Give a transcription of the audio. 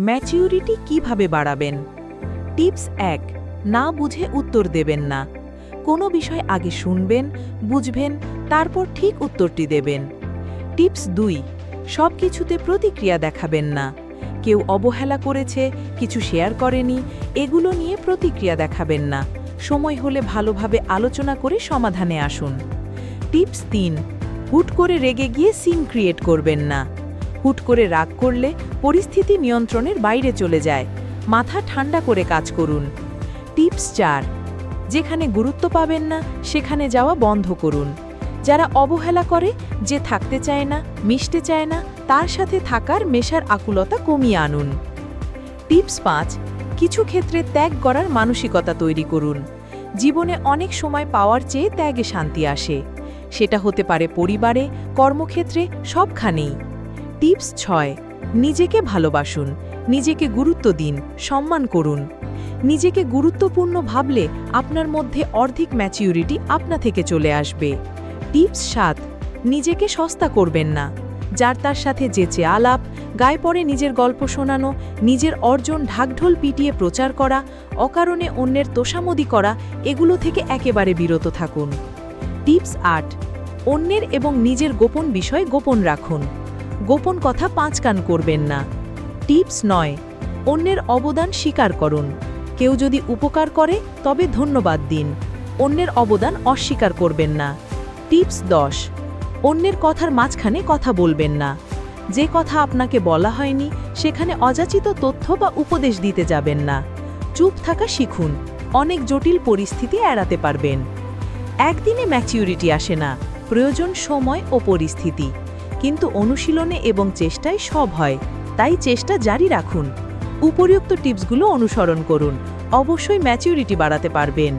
Maturity কীভাবে বাড়াবেন? Tips এক, না বুঝে উত্তর দেবেন না। কোনো বিষয় আগে শুনবেন, বুঝবেন, তারপর ঠিক উত্তরটি দেবেন। টিপস দুই সব কিছুতে প্রতিক্রিয়া দেখাবেন না। কেউ অবহেলা করেছে, কিছু শেয়ার করেনি, এগুলো নিয়ে প্রতিক্রিয়া দেখাবেন না। সময় হলে ভালোভাবে আলোচনা করে সমাধানে আসুন। টিপস তিন, হুট করে রেগে গিয়ে সিন ক্রিয়েট করবেন না। হুট করে রাগ করলে পরিস্থিতি নিয়ন্ত্রণের বাইরে চলে যায়। মাথা ঠান্ডা করে কাজ করুন। টিপস চার, যেখানে গুরুত্ব পাবেন না, সেখানে যাওয়া বন্ধ করুন। যারা অবহেলা করে, যে থাকতে চায় না, মিশতে চায় না, তার সাথে থাকার মেশার আকুলতা কমিয়ে আনুন। টিপস পাঁচ, কিছু ক্ষেত্রে ত্যাগ করার মানসিকতা তৈরি করুন। জীবনে অনেক সময় পাওয়ার চেয়ে ত্যাগে শান্তি আসে। সেটা হতে পারে পরিবারে, কর্মক্ষেত্রে, সবখানেই। টিপস ছয়, নিজেকে ভালোবাসুন, নিজেকে গুরুত্ব দিন, সম্মান করুন। নিজেকে গুরুত্বপূর্ণ ভাবলে আপনার মধ্যে অর্ধেক ম্যাচিউরিটি আপনা থেকে চলে আসবে। টিপস সাত, নিজেকে সস্তা করবেন না। যার তার সাথে যেচে আলাপ, গায়ে পড়ে নিজের গল্প শোনানো, নিজের অর্জন ঢাকঢোল পিটিয়ে প্রচার করা, অকারণে অন্যের তোষামদি করা, এগুলো থেকে একেবারে বিরত থাকুন। টিপস আট, অন্যের এবং নিজের গোপন বিষয় গোপন রাখুন। গোপন কথা পাঁচ কান করবেন না। টিপস নয়, অন্যের অবদান স্বীকার করুন। কেউ যদি উপকার করে, তবে ধন্যবাদ দিন। অন্যের অবদান অস্বীকার করবেন না। টিপস দশ, অন্যের কথার মাঝখানে কথা বলবেন না। যে কথা আপনাকে বলা হয়নি, সেখানে অযাচিত তথ্য বা উপদেশ দিতে যাবেন না। চুপ থাকা শিখুন, অনেক জটিল পরিস্থিতি এড়াতে পারবেন। একদিনে ম্যাচিউরিটি আসে না, প্রয়োজন সময় ও পরিস্থিতি। কিন্তু অনুশীলনে এবং চেষ্টায় সব হয়, তাই চেষ্টা জারি রাখুন। উপরিউক্ত টিপসগুলো অনুসরণ করুন, অবশ্যই ম্যাচিউরিটি বাড়াতে পারবেন।